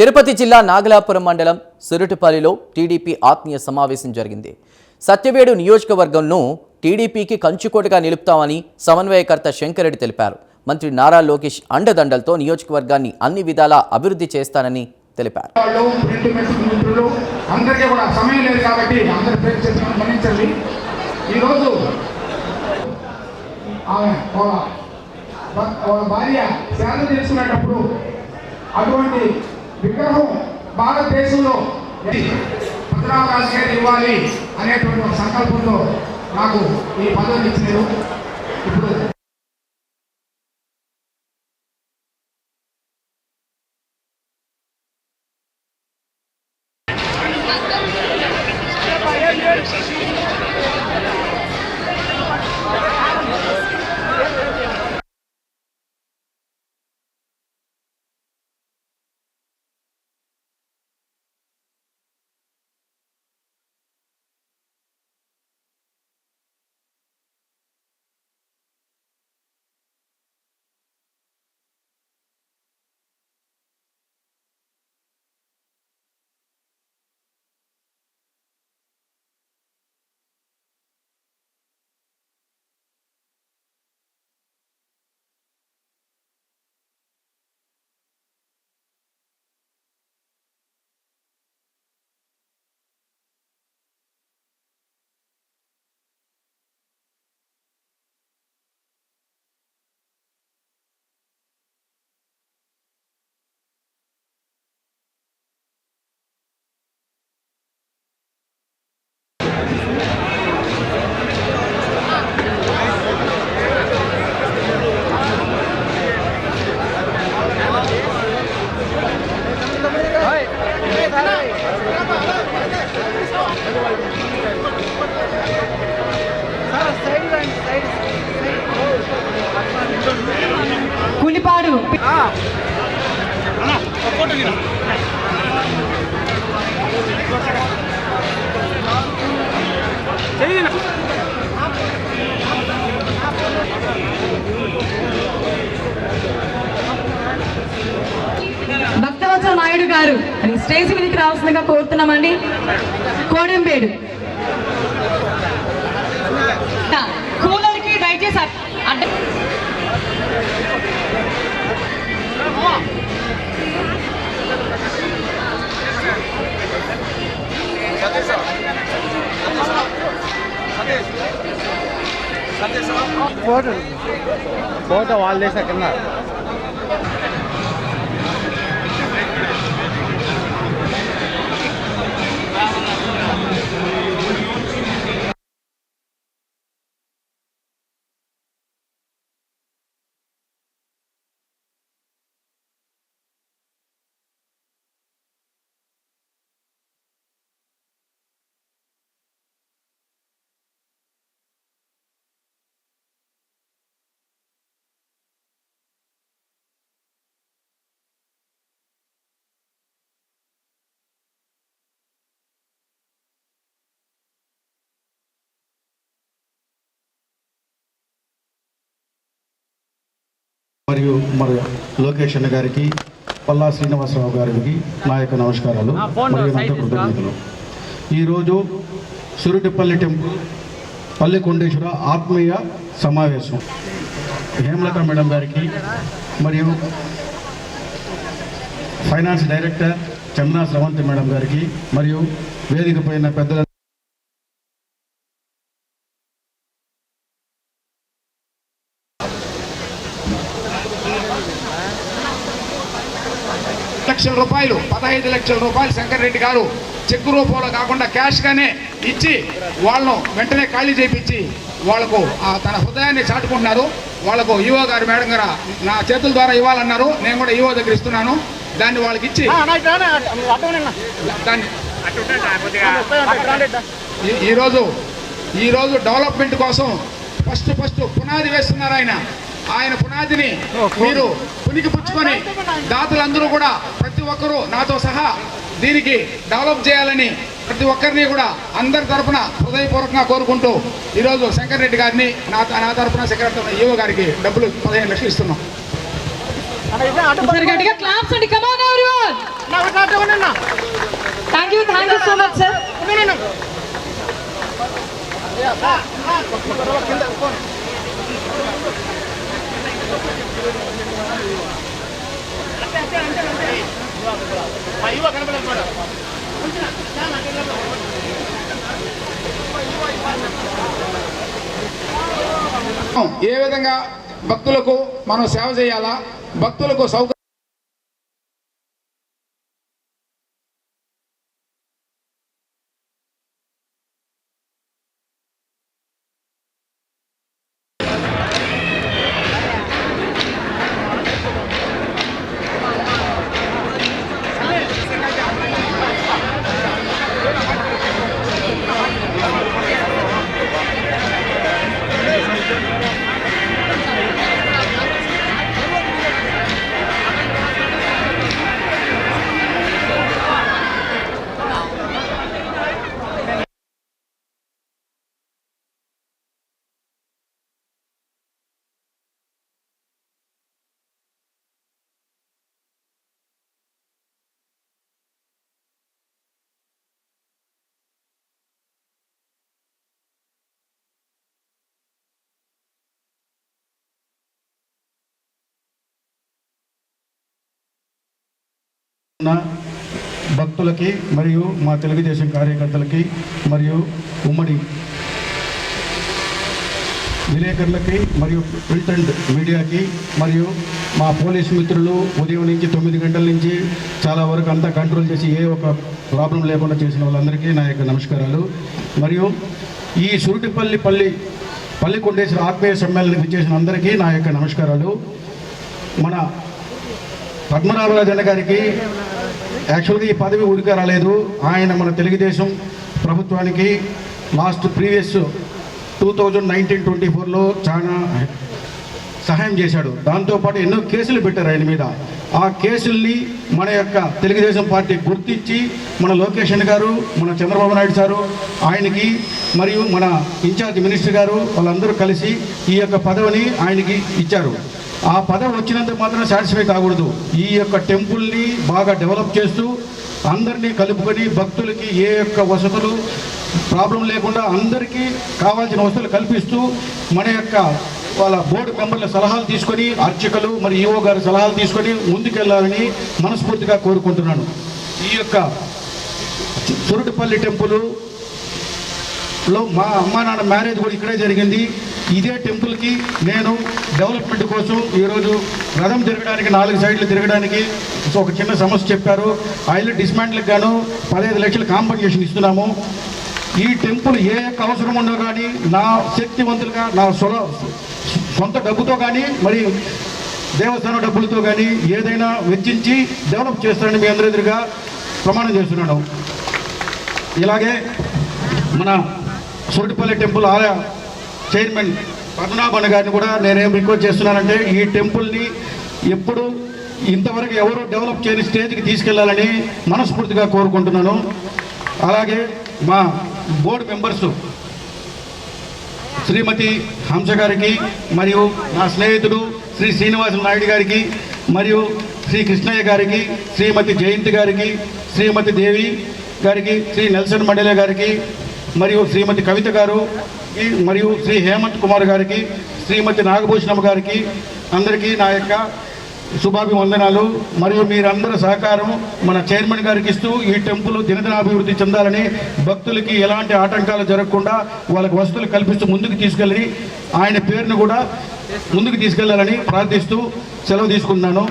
తిరుపతి జిల్లా నాగలాపురం మండలం సురుటిపల్లిలో టీడీపీ ఆత్మీయ సమావేశం జరిగింది. సత్యవేడు నియోజకవర్గంను టీడీపీకి కంచుకోటగా నిలుపుతామని సమన్వయకర్త శంకరెడ్డి తెలిపారు. మంత్రి నారా లోకేష్ అండదండలతో నియోజకవర్గాన్ని అన్ని విధాలా అభివృద్ధి చేస్తానని తెలిపారు. అందరికీ కూడా సమయం లేదు కాబట్టి ఈరోజు వాళ్ళ భార్య అటువంటి విగ్రహం భారతదేశంలో భద్రావరాజు గారు ఇవ్వాలి అనేటువంటి ఒక సంకల్పంతో నాకు ఈ పదవిని ఇచ్చారు. ఇప్పుడు భక్తవత్సల నాయుడు గారు అని స్టేజ్ మీదకి రావాల్సిందిగా కోరుతున్నామండి. కోడెంపేడు ఫోటో ఫోటో వాళ్ళు చేసా కింద. మరియు మరి లోకేష్ అన్న గారికి పల్లా శ్రీనివాసరావు గారికి నా యొక్క నమస్కారాలు మరియు నా కృతజ్ఞతలు. ఈరోజు సురుటిపల్లి టెంపుల్ పల్లె కొండేశ్వర ఆత్మీయ సమావేశం. హేమలత మేడం గారికి మరియు finance director Chandra Sravanthi madam గారికి మరియు వేదిక పైన పెద్దల లక్షల పదహైదు లక్షల రూపాయలు శంకర్ రెడ్డి గారు చెక్కు రూపంలో కాకుండా క్యాష్గానే ఇచ్చి వాళ్ళను వెంటనే ఖాళీ చేయించి వాళ్ళకు తన హృదయాన్ని చాటుకుంటున్నారు. వాళ్ళకు ఈవో గారు మేడం గారు నా చేతుల ద్వారా ఇవ్వాలన్నారు. నేను కూడా ఈవో దగ్గర ఇస్తున్నాను. దాన్ని వాళ్ళకి ఇచ్చి దాన్ని ఈరోజు ఈరోజు డెవలప్మెంట్ కోసం ఫస్ట్ ఫస్ట్ పునాది వేస్తున్నారు ఆయన. ఆయన పునాదిని మీరు పునికి పుచ్చుకొని దాతలందరూ కూడా ప్రతి ఒక్కరూ నాతో సహా దీనికి డెవలప్ చేయాలని ప్రతి ఒక్కరిని కూడా అందరి తరపున హృదయపూర్వకంగా కోరుకుంటూ ఈరోజు శంకర్ రెడ్డి గారిని నా నా తరపున సెక్రటరీ ఈవో గారికి డబ్బులు పదిహేను లక్షలు ఇస్తున్నాం. వస్తున్నారు సార్ ఏ విధంగా భక్తులకు మనం సేవ చేయాలా? భక్తులకు సౌకర్యం ఉన్న భక్తులకి మరియు మా తెలుగుదేశం కార్యకర్తలకి మరియు ఉమ్మడి విలేకరులకి మరియు ప్రింట్ అండ్ మీడియాకి మరియు మా పోలీస్ మిత్రులు ఉదయం నుంచి తొమ్మిది గంటల నుంచి చాలా వరకు అంతా కంట్రోల్ చేసి ఏ ఒక ప్రాబ్లం లేకుండా చేసిన వాళ్ళందరికీ నా యొక్క నమస్కారాలు. మరియు ఈ సురుటిపల్లి పల్లి పల్లికొండేశ్వర ఆత్మీయ సమ్మేళనకు చేసిన అందరికీ నా యొక్క నమస్కారాలు. మన పద్మనాభరాజన్న గారికి యాక్చువల్గా ఈ పదవి ఊరికే రాలేదు. ఆయన మన తెలుగుదేశం ప్రభుత్వానికి last previous two thousand nineteen twenty ఫోర్లో చాలా సహాయం చేశాడు. దాంతోపాటు ఎన్నో కేసులు పెట్టారు ఆయన మీద. ఆ కేసుల్ని మన యొక్క తెలుగుదేశం పార్టీ గుర్తించి మన లోకేషన్ గారు మన చంద్రబాబు నాయుడు సారు ఆయనకి మరియు మన ఇన్ఛార్జ్ మినిస్టర్ గారు వాళ్ళందరూ కలిసి ఈ యొక్క పదవిని ఆయనకి ఇచ్చారు. ఆ పదవి వచ్చినంత మాత్రం సాటిస్ఫై కాకూడదు. ఈ యొక్క టెంపుల్ని బాగా డెవలప్ చేస్తూ అందరినీ కలుపుకొని భక్తులకి ఏ యొక్క వసతులు ప్రాబ్లం లేకుండా అందరికీ కావాల్సిన వసతులు కల్పిస్తూ మన యొక్క వాళ్ళ బోర్డు మెంబర్ల సలహాలు తీసుకొని అర్చకులు మరి ఈఓ గారి సలహాలు తీసుకొని ముందుకెళ్ళాలని మనస్ఫూర్తిగా కోరుకుంటున్నాను. ఈ యొక్క తురుడుపల్లి టెంపుల్లో మా అమ్మా నాన్న మ్యారేజ్ కూడా ఇక్కడే జరిగింది. ఇదే టెంపుల్కి నేను డెవలప్మెంట్ కోసం ఈరోజు రథం తిరగడానికి నాలుగు సైడ్లు తిరగడానికి ఒక చిన్న సమస్య చెప్పారు. ఆయిల్ డిస్మాంట్లకు గాను పదహైదు లక్షల కాంపన్సేషన్ ఇస్తున్నాము. ఈ టెంపుల్ ఏ యొక్క అవసరం ఉన్నా కానీ నా శక్తివంతులుగా నా సొల సొంత డబ్బుతో కానీ మరి దేవస్థానం డబ్బులతో కానీ ఏదైనా వెచ్చించి డెవలప్ చేస్తానని మీ అందరి ఎదురుగా ప్రమాణం చేస్తున్నాను. ఇలాగే మన సురటిపల్లి టెంపుల్ ఆలయ చైర్మన్ పద్మనాభన్ గారిని కూడా నేనేం రిక్వెస్ట్ చేస్తున్నానంటే ఈ టెంపుల్ని ఎప్పుడు ఇంతవరకు ఎవరు డెవలప్ చేయని స్టేజ్కి తీసుకెళ్ళాలని మనస్ఫూర్తిగా కోరుకుంటున్నాను. అలాగే మా బోర్డు మెంబర్స్ శ్రీమతి హంస గారికి మరియు నా స్నేహితుడు శ్రీ శ్రీనివాస నాయుడు గారికి మరియు శ్రీ కృష్ణయ్య గారికి శ్రీమతి జయంతి గారికి శ్రీమతి దేవి గారికి శ్రీ నెల్సన్ మండలే గారికి మరియు శ్రీమతి కవిత గారు ఈ మరియు శ్రీ హేమంత్ కుమార్ గారికి శ్రీమతి నాగభూషణమ్మ గారికి అందరికీ నా యొక్క శుభాభివందనాలు. మరియు మీరందరి సహకారం మన చైర్మన్ గారికి ఇస్తూ ఈ టెంపుల్ దినదినాభివృద్ధి చెందాలని భక్తులకి ఎలాంటి ఆటంకాలు జరగకుండా వాళ్ళకి వసతులు కల్పిస్తూ ముందుకు తీసుకెళ్ళి ఆయన పేరును కూడా ముందుకు తీసుకెళ్ళాలని ప్రార్థిస్తూ సెలవు తీసుకుంటున్నాను.